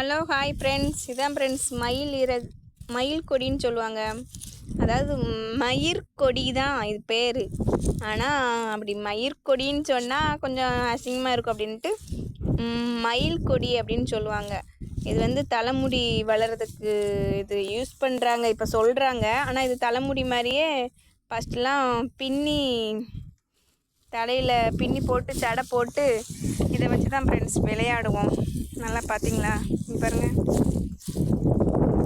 Hello hi friends இதான் friends மயில் இற மயில் கொடின்னு சொல்லுவாங்க. அதாவது மயிர் கொடி தான் இது பேர். ஆனால் அப்படி மயிர் கொடின்னு சொன்னால் கொஞ்சம் அசிங்கமாக இருக்கும் அப்படின்ட்டு மயில் கொடி அப்படின்னு சொல்லுவாங்க. இது வந்து தலைமுடி வளர்கிறதுக்கு இது யூஸ் பண்ணுறாங்க இப்போ சொல்கிறாங்க ஆனால் இது தலைமுடி மாதிரியே ஃபஸ்ட்டெலாம் பின்னி தலையில் பின்னி போட்டு சடை போட்டு இதை வச்சு தான் ஃப்ரெண்ட்ஸ் விளையாடுவோம். நல்லா பார்த்தீங்களா? பாருங்கள் பாருங்க.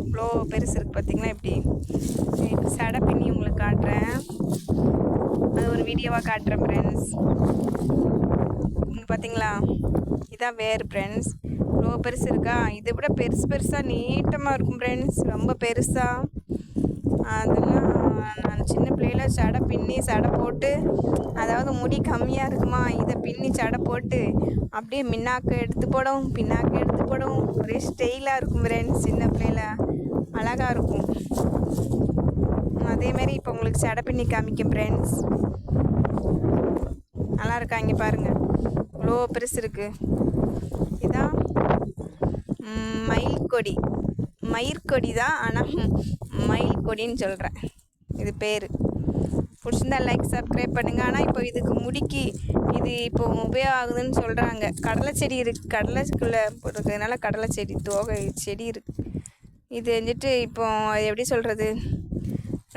இவ்வளோ பெருசு இருக்குது பார்த்தீங்களா இப்படி? சடை பின்னி உங்களுக்கு காட்டுறேன். அது ஒரு வீடியோவாக காட்டுறேன் ஃப்ரெண்ட்ஸ் பார்த்தீங்களா? இதான் வேறு ஃப்ரெண்ட்ஸ் இவ்வளோ பெருசு இருக்கா? இதை விட பெருசு பெருசாக நீட்டமாக இருக்கும் ஃப்ரெண்ட்ஸ் ரொம்ப பெருசாக அதெல்லாம் நான் சின்ன பிள்ளையில சடை பின்னி சடை போட்டு அதாவது முடி கம்மியாக இருக்குமா இதை பின்னி சடை போட்டு அப்படியே மின்னாக்கு எடுத்து போடும் பின்னாக்கு எடுத்து போடும் ஒரே ஸ்டைலாக இருக்கும் ஃப்ரெண்ட்ஸ் சின்ன பிள்ளையில. அழகாக இருக்கும். அதேமாரி இப்போ உங்களுக்கு சடை பின்னி காமிக்கும் ஃப்ரெண்ட்ஸ் நல்லா இருக்காங்க பாருங்கள் இவ்வளோ பெருசு இருக்குது இதான் மயில் கொடி. மயிர்கொடி தான் ஆனால் மயில் கொடின்னு சொல்கிறேன் இது பேர். பிடிச்சிருந்தா லைக் சப்ஸ்கிரைப் பண்ணுங்கள் ஆனால் இப்போ இதுக்கு முடிக்கி இது இப்போ உபயோகம் ஆகுதுன்னு சொல்கிறாங்க கடலை செடி இருக்குது கடலைக்குள்ளே இருக்கிறதுனால கடலை செடி தோகை செடி இருக்குது இது வந்துட்டு இப்போ எப்படி சொல்கிறது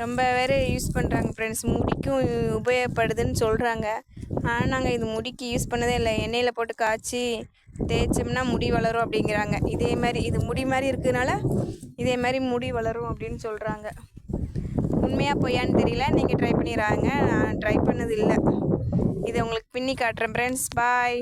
ரொம்ப பேர் யூஸ் பண்ணுறாங்க ஃப்ரெண்ட்ஸ் முடிக்கும் உபயோகப்படுதுன்னு சொல்கிறாங்க ஆனால் நாங்கள் இது முடிக்கு யூஸ் பண்ணதே இல்லை. எண்ணெயில் போட்டு காய்ச்சி தேய்ச்சோம்னா முடி வளரும் அப்படிங்கிறாங்க. இதே மாதிரி இது முடி மாதிரி இருக்கிறதுனால இதே மாதிரி முடி வளரும் அப்படின்னு சொல்கிறாங்க உண்மையாக பொய்யான்னு தெரியல. நீங்கள் ட்ரை பண்ணிடுறாங்க நான் ட்ரை பண்ணது இல்லை. இதை உங்களுக்கு பின்னி காட்டுறேன் ஃப்ரெண்ட்ஸ் பாய்